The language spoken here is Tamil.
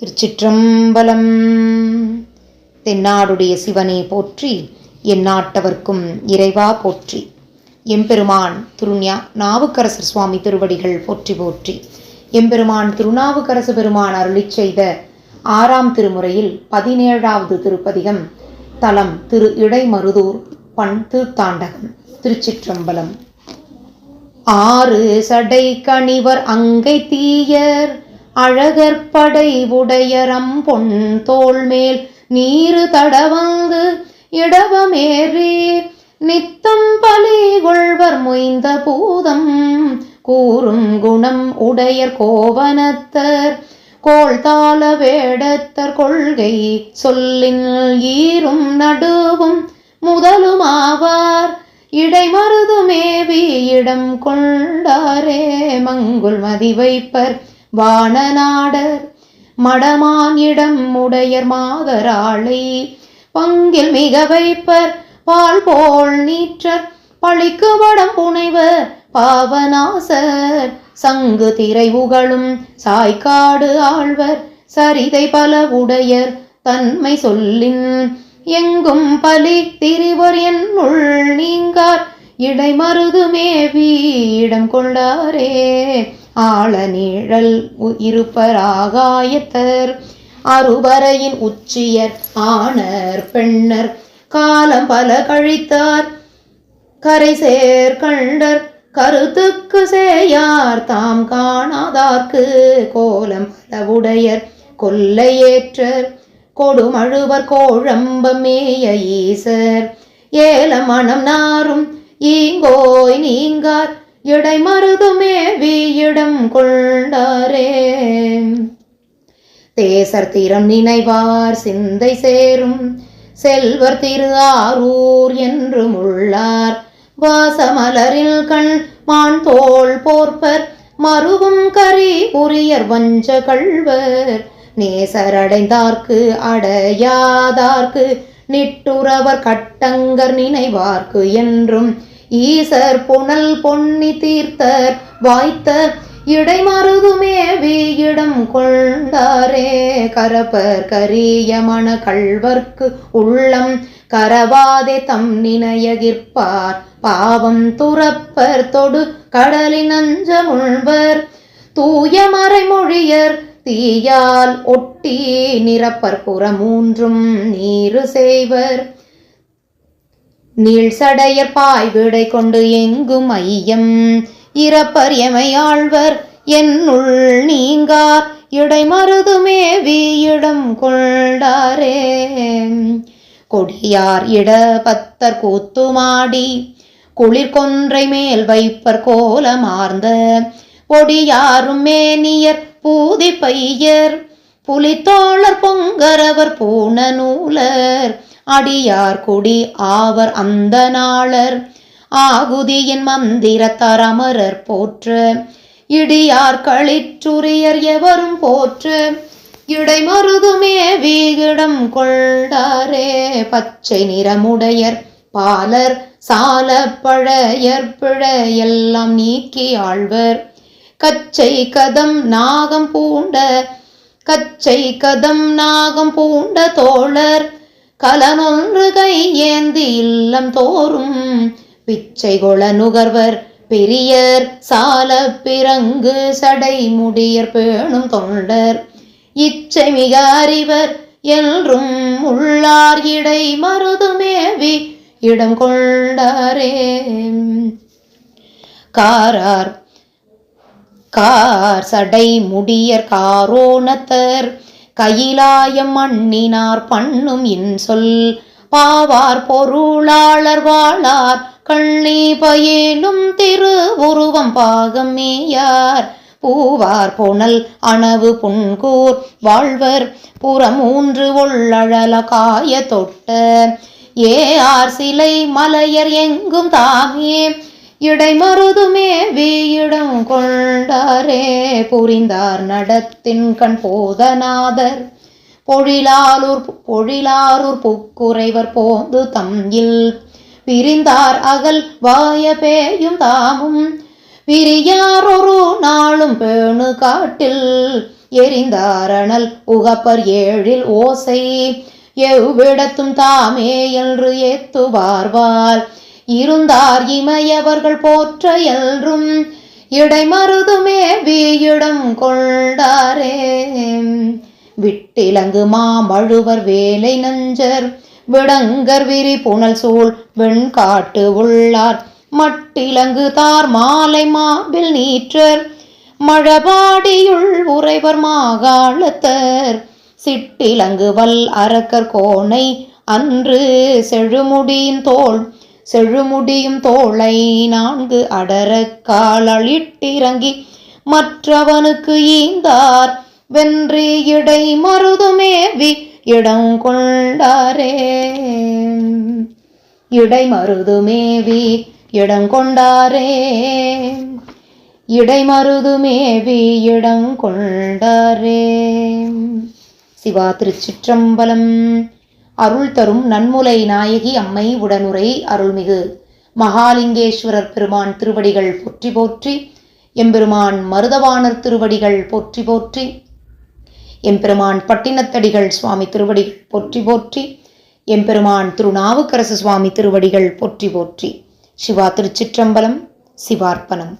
திருச்சிற்றம்பலம். தென்னாடுடைய சிவனே போற்றி எந்நாட்டவர்க்கும் இறைவா போற்றி. எம்பெருமான் திருஞா நாவுக்கரசர் சுவாமி திருவடிகள் போற்றி போற்றி. எம்பெருமான் திருநாவுக்கரசு பெருமான் அருளி செய்த ஆறாம் திருமுறையில் பதினேழாவது திருப்பதிகம் தலம் திரு இடைமருதூர் பண் திருத்தாண்டகம் திருச்சிற்றம்பலம். ஆறு சடை கணிவர் அங்கை தீயர் அழகற்படை உடையரம் பொன் தோள் மேல் நீரு தடவங்கு இடவமேறி. நித்தம் பலி கொள்வர் மொய்ந்த பூதம் கூறும் குணம் உடையர் கோவனத்தர். கோள்தாள வேடத்தர் கொள்கை சொல்லின் ஈரும் நடுவும் முதலுமாவார். இடைமருதுமேவி இடம் கொண்டாரே மங்குள் மதிவைப்பர் வைப்பர் வானநாடர் மடமான் இடம் உடையர் மாதராளை. பங்கில் மிக வைப்பர் பால் போல் நீற்றர் பழிக்கு வடம் புனைவர் பாவநாசர். சங்கு திரை உகழும் சாய்க்காடு ஆழ்வர் சரிதை பல உடையர் தன்மை சொல்லின். எங்கும் பலி திரிவர் என்னுள் நீங்கார் இடைமருது மேவி இடம் கொண்டாரே. ஆழ நீழல் இருப்பராகாயத்தர். ஆகாயத்தர் உச்சியர் ஆனர் பெண்ணர் காலம் பல கழித்தார். கரை சேர் கண்டர் கருத்துக்கு சேயார் தாம் காணாதார்க்கு கோலம் பலவுடையர் கொல்லையேற்றர் கொடுமழுவர் கோழம்பமேய ஈசர். ஏல மனம் நாரும் ஈங்கோய் நீங்கார். இடை மருதுமே வீயிடம் கொண்டாரே. தேசர் திறம் நினைவார் சிந்தை சேரும். செல்வர் திரு ஆரூர் என்றும் உள்ளார். வாசமலரில் கண் மான் தோள் போர்ப்பர் மருவும் கரி உரியர் வஞ்ச கள்வர். நேசரடைந்தார்க்கு அடையாதார்க்கு. நிட்டுறவர் கட்டங்கர் நினைவார்க்கு என்றும் ஈசர் புனல் பொன்னி தீர்த்தர் வாய்த்த இடைமருதுமே வீயிடம் கொண்டாரே கரப்பர் கரிய மண கள்வர்க்கு உள்ளம் கரவாதே தம் நினையகிற்பார் பாவம் துறப்பர் தொடு கடலின் அஞ்சமுள்வர். தூய மறைமொழியர் தீயால் ஒட்டி நிரப்பர் புறமூன்றும் நீரு செய்வர். நீழ்சடையர் பாய் விடை கொண்டு எங்கும் ஐயம். இறப்பர் எமையாழ்வர் என்னுள் நீங்கார். இடை மருதுமே வீயிடம் கொண்டாரே கொடியார் இட பத்தர் கூத்துமாடி குளிர் கொன்றை மேல் வைப்பர் கோலமார்ந்த பொடியாரும் மேனியர் பூதி பையர். புலித்தோழர் பொங்கரவர் பூன நூலர். அடியார் குடி ஆவர் அந்த நாளர் ஆகுதியின் மந்திரத்தார் அமரர் போற்று. இடியார் களிற்றுரியர் எவரும் போற்ற. இடைமருதுமே வீகிடம் கொண்டாரே பச்சை நிறமுடையர் பாலர் சால பழையர் பிழையெல்லாம் நீக்கி ஆழ்வர். கச்சை கதம் நாகம் பூண்ட கச்சை கதம் நாகம் பூண்ட தோழர். கலனொன்று கை ஏந்தி இல்லம் தோறும். பிச்சை கொள நுகர்வர் பெரியர் சால பிறங்கு சடை முடியர் பேணும் தொண்டர். இச்சை மிக அறிவர் என்றும் உள்ளார் இடை மருதுமேவி இடம் கொண்டாரே. காரார் கார் சடை முடியர் காரோணத்தர் கையிலாயம் மண்ணினார் பண்ணும் இன்சொல். பாவார் பொருளாளர் வாழார் கள்ளி பயிலும் திரு உருவம் பாகமேயார் பூவார் புனல் அணவு புன்கூர் வாழ்வர் புறமூன்று ஒள்ளழல காய தொட்ட. ஏ ஆர் சிலை மலையர் எங்கும் தாமே இடைமருதுமே வீயிடம் கொண்டாரே புரிந்தார் நடத்தின் கண் போதநாதர். பொழிலாலூர் பொழிலாரூர் புக்குறைவர் போந்து தம்யில் பிரிந்தார் அகல் வாய பேயும் தாமும். பிரியாரொரு நாளும் பேணு காட்டில் எரிந்தாரணல் உகப்பர் ஏழில் ஓசை. எவ்விடத்தும் தாமே என்று ஏத்துவார்வாள் இருந்தார் இமையவர்கள் போற்ற எல்றும் இடைமருதுமே வீயிடம் கொண்டாரே. விட்டிலங்கு மாமழுவர் வேலை நஞ்சர் விடங்கர் விரி புனல் சூழ் வெண்காட்டு உள்ளார். மட்டிலங்கு தார் மாலை மாபில் நீற்றர் மழபாடியுள் உறைவர் மாகாளத்தர். சிட்டிலங்கு வல் அரக்கர் கோணை அன்று செழுமுடியின் தோள் செழுமுடியும் தோளை நான்கு அடரக்காலிட்டிறங்கி மற்றவனுக்கு ஈந்தார். வென்றி இடை மருதுமேவி இடம் கொண்டாரே. இடை மருதுமேவி இடம் கொண்டாரே. இடை மருதுமேவி இடம் கொண்டாரே. சிவா திருச்சிற்றம்பலம் அருள் தரும் நன்முலை நாயகி அம்மை உடனுரை அருள்மிகு. மகாலிங்கேஸ்வரர் பெருமான் திருவடிகள் போற்றி போற்றி எம்பெருமான் மருதவாணர் திருவடிகள் போற்றி போற்றி எம்பெருமான் பட்டினத்தடிகள் சுவாமி திருவடிகள் போற்றி போற்றி எம்பெருமான் திருநாவுக்கரசு சுவாமி திருவடிகள் போற்றி போற்றி. சிவா திருச்சிற்றம்பலம் சிவார்ப்பணம்.